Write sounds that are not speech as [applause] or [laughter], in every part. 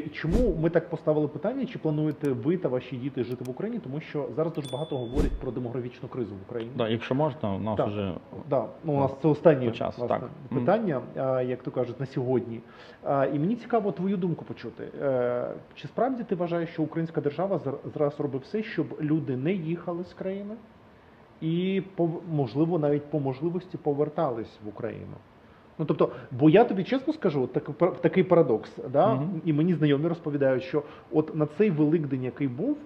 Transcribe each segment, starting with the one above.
Чому ми так поставили питання? Чи плануєте ви та ваші діти жити в Україні? Тому що зараз дуже багато говорять про демографічну кризу в Україні. Да, якщо можна, у нас Так. вже Да, ну у нас це останнє По часу, власне, так. питання, як то кажуть, на сьогодні. І мені цікаво твою думку почути. Е, Чи справді ти вважаєш, що українська держава зар- зараз робить все, щоб люди не їхали з країни і можливо навіть по можливості повертались в Україну? Ну тобто, бо я тобі чесно скажу, так, такий парадокс, да? Мгм. і мені знайомі розповідають, що от на цей Великдень, який був,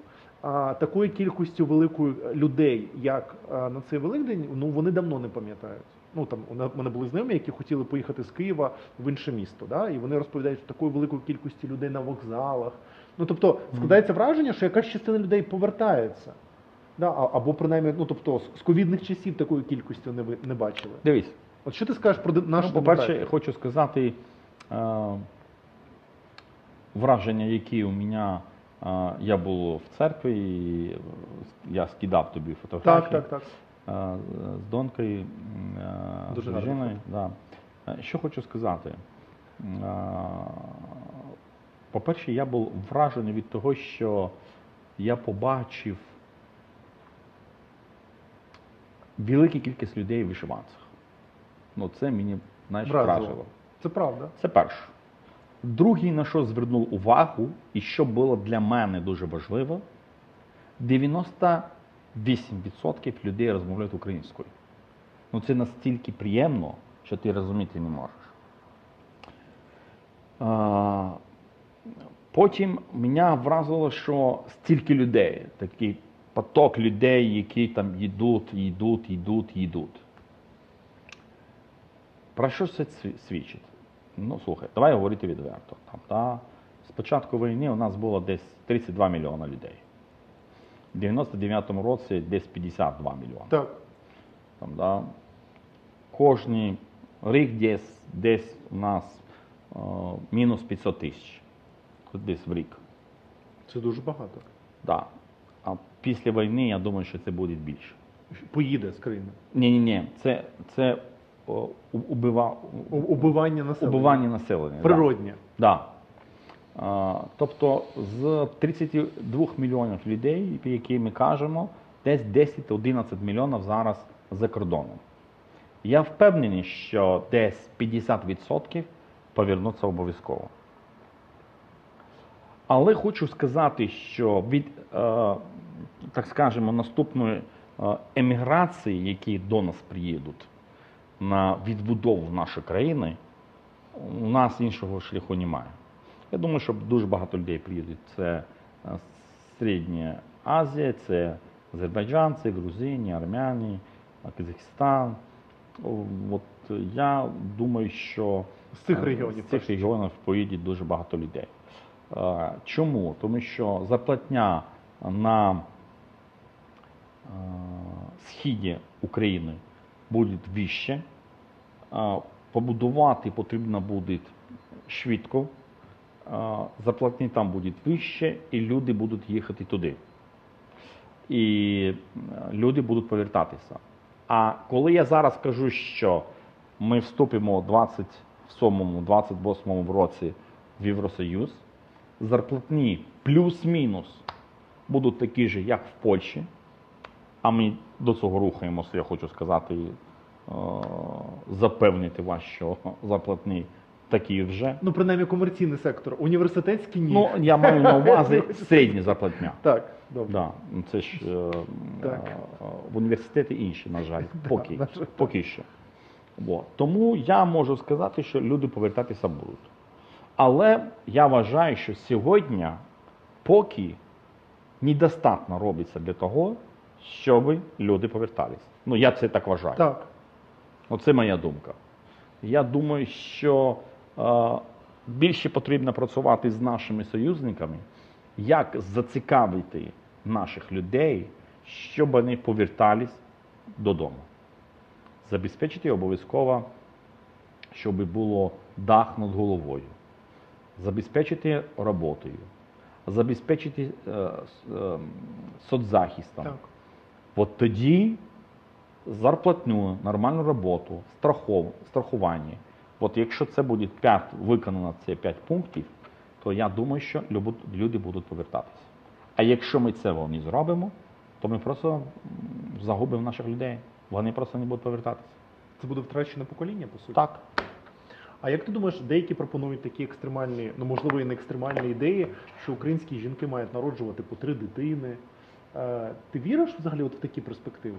а, такою кількістю великою людей, як а, на цей Великдень, ну вони давно не пам'ятають. Ну там у мене були знайомі, які хотіли поїхати з Києва в інше місто, да? і вони розповідають, що такої великої кількості людей на вокзалах. Ну тобто складається враження, що якась частина людей повертається. Да? Або принаймні, ну тобто з- ковідних часів такої кількості не не бачили. дивись. От що ти скажеш про нашу Ну, по-перше, хочу сказати е, враження, які у мене е, я був в церкві, і я скидав тобі фотографії Так, так, так. е, з донькою, е, Дуже з дружиною. Да. Е, Що хочу сказати? Е, По-перше, я був вражений від того, що я побачив велику кількість людей в вишиванцях. Ну, це мені знаєш, Вразило. вразило. Це правда. Це перше. Другий, на що звернув увагу, і що було для мене дуже важливо, 98% людей розмовляють українською. Ну це настільки приємно, що ти розуміти не можеш. А, потім мене вразило, що стільки людей, такий поток людей, які там йдуть, йдуть, йдуть, йдуть. Про що це свідчить? Ну, слухай, давай говорити відверто. Там, та, з початку війни у нас було десь 32 мільйона людей. В 99-му році десь 52 мільйони. Так. Там, да, кожний рік десь, десь у нас е, мінус 500 тисяч. Десь в рік. Це дуже багато. Да. А після війни я думаю, що це буде більше. Поїде з країни. Ні, ні, ні, це, це о, убива, Убивання населення. убивання населення. да. Природнє. Да. А, тобто з 32 мільйонів людей, про які ми кажемо, десь 10-11 мільйонів зараз за кордоном. Я впевнений, що десь 50% повернуться обов'язково. Але хочу сказати, що від, е, так скажемо, наступної е, еміграції, які до нас приїдуть на відбудову нашої країни, у нас іншого шляху немає. Я думаю, що дуже багато людей приїдуть. Це е, Середня Азія, це азербайджанці, грузині, армяни, Казахстан. От я думаю, що З цих е, регіонів, з цих регіонів поїде дуже багато людей. Е, Чому? Тому що заплатня на східі України буде вище, побудувати потрібно буде швидко, заплатні там буде вище, і люди будуть їхати туди. І е, люди будуть повертатися. А коли я зараз кажу, що ми вступимо у 27-28 році в Євросоюз, зарплатні плюс-мінус будуть такі ж, як в Польщі, а ми до цього рухаємося, я хочу сказати, е, запевнити вас, що зарплатні такі вже. Ну, принаймні, комерційний сектор. Університетський ні. Ну, я маю на увазі [laughs] середні зарплатня. Так, добре. Да, ну, це ж е, Так. е, в університеті інші, на жаль, [laughs] поки, жаль. поки що. От. Тому я можу сказати, що люди повертатися будуть. Але я вважаю, що сьогодні поки недостатньо робиться для того, щоб люди повертались. Ну, я це так вважаю. Так. Оце моя думка. Я думаю, що е, більше потрібно працювати з нашими союзниками, як зацікавити наших людей, щоб вони повертались додому. Забезпечити обов'язково, щоб було дах над головою, забезпечити роботою, забезпечити е, е, соцзахистом. Так. От тоді зарплатню, нормальну роботу, страхов, страхування. От якщо це буде 5, виконано ці 5 пунктів, то я думаю, що люди будуть повертатися. А якщо ми цього не зробимо, то ми просто загубимо наших людей. Вони просто не будуть повертатися. Це буде втрачене покоління, по суті. Так. А як ти думаєш, деякі пропонують такі екстремальні, ну можливо, і не екстремальні ідеї, що українські жінки мають народжувати по три дитини. Е, ти віриш взагалі от в такі перспективи?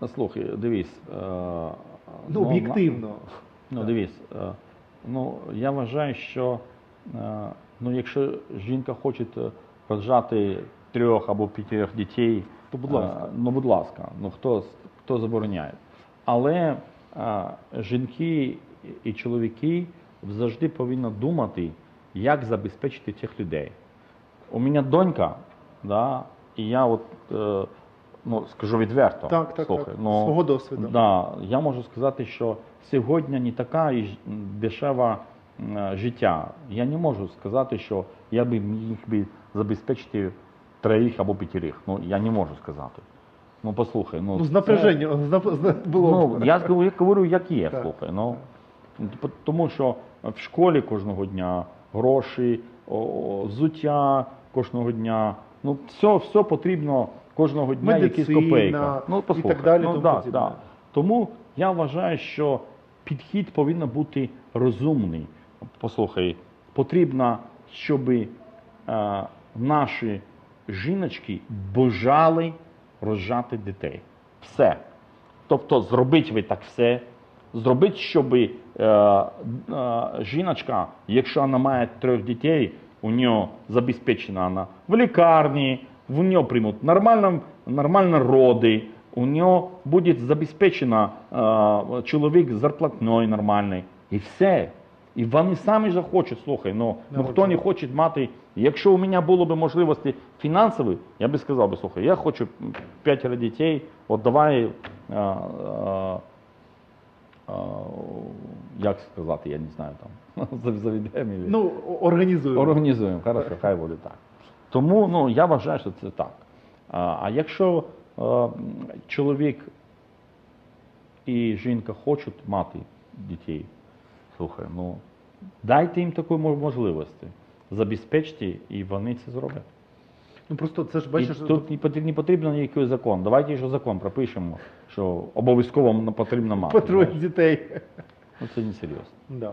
Ну, Слухай, дивись. е, Ну, об'єктивно. Ну, дивись, е, ну я вважаю, що е, ну, якщо жінка хоче е, роджати трьох або п'ятьох дітей, То будь ласка. е, ну будь ласка, ну хто, хто забороняє. Але е, жінки і чоловіки завжди повинні думати, як забезпечити цих людей. У мене донька, да, і я от, е, ну, скажу відверто, Так, так, слухай, так. ну, Свого досвіду. Да, я можу сказати, що сьогодні не така і ж- дешева м, е, життя. Я не можу сказати, що я би міг би забезпечити троїх або п'ятірих. Ну, я не можу сказати. Ну, послухай, ну, Ну, з це- напряженням з нап- з- було. б. Ну, я говорю, я говорю, як є, Так. слухай. Ну, тому що в школі кожного дня гроші, о, о, взуття кожного дня. Ну, все, все потрібно кожного дня якісь копейка. Ну, і так далі, Ну, тому да, да. Тому я вважаю, що підхід повинен бути розумний. Послухай, потрібно, щоб е, наші жіночки бажали рожати дітей. Все. Тобто зробіть ви так все. Зробіть, щоб е, е, жіночка, якщо вона має трьох дітей, у нього забезпечена вона в лікарні, в нього приймуть нормально, нормально роди, у нього буде забезпечена е, чоловік зарплатною нормальний. І все. І вони самі захочуть, слухай, ну, ну хто не хоче мати. Якщо у мене було б можливості фінансові, я би сказав би, слухай, я хочу п'ятеро дітей, от давай. е, е, як сказати, я не знаю там. [laughs] зав- Заведемо. Ну, організуємо. Організуємо, хорошо, хай буде так. Тому ну, я вважаю, що це так. А, якщо чоловік і жінка хочуть мати дітей, слухай, ну дайте їм таку мо- можливості. Забезпечте, і вони це зроблять. Ну просто це ж бачиш, і тут не потрібен, не потрібен ніякий закон. Давайте ще закон пропишемо, що обов'язково потрібно мати. по троє знаєш. дітей. Ну це не серйозно. Да.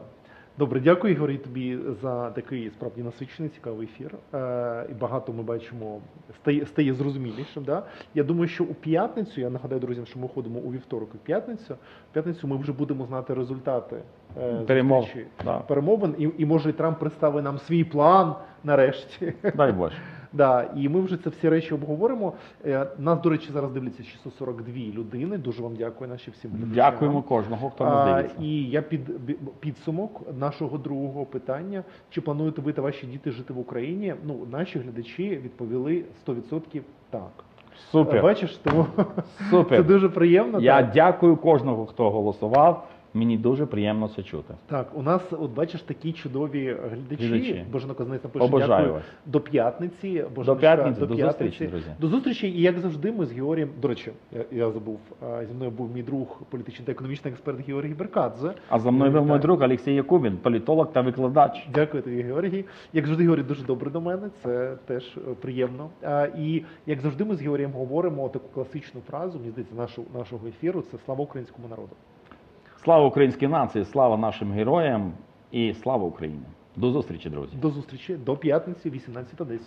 Добре, дякую, Ігор, і тобі за такий справді насичений, цікавий ефір. Е, і багато ми бачимо, стає, стає зрозумілішим. Да? Я думаю, що у п'ятницю, я нагадаю друзям, що ми ходимо у вівторок і п'ятницю. В п'ятницю ми вже будемо знати результати е, Перемов, зустрічі, да. перемовин, і, і може Трамп представить нам свій план нарешті. Дай Боже. Да, і ми вже це всі речі обговоримо. Е, Нас, до речі, зараз дивляться 642 людини. Дуже вам дякую, наші всім. Дякуємо кожного, хто нас А. І я під підсумок нашого другого питання: чи плануєте ви та ваші діти жити в Україні? Ну, наші глядачі відповіли 100% так. Супер. Е, Бачиш, тому Супер. [laughs] це дуже приємно. Я так. дякую кожного, хто голосував. Мені дуже приємно це чути. Так, у нас, от бачиш, такі чудові глядачі. Глядачі. Божена Казанець напише Обожаю дякую. вас. До п'ятниці. До Боженочка, п'ятниці, до зустрічі, друзі. До зустрічі, і як завжди, ми з Георгієм. До речі, я, я забув. Зі мною був мій друг, політичний та економічний експерт Георгій Беркадзе. А за мною був мій друг Олексій Якубін, політолог та викладач. Дякую тобі, Георгій. Як завжди, Георгій дуже добре до мене, це теж е, приємно. І як завжди, ми з Георгієм говоримо таку класичну фразу, мені здається, нашого, нашого ефіру це слава українському народу. Слава українській нації, слава нашим героям і слава Україні. До зустрічі, друзі. До зустрічі до п'ятниці, 18.10.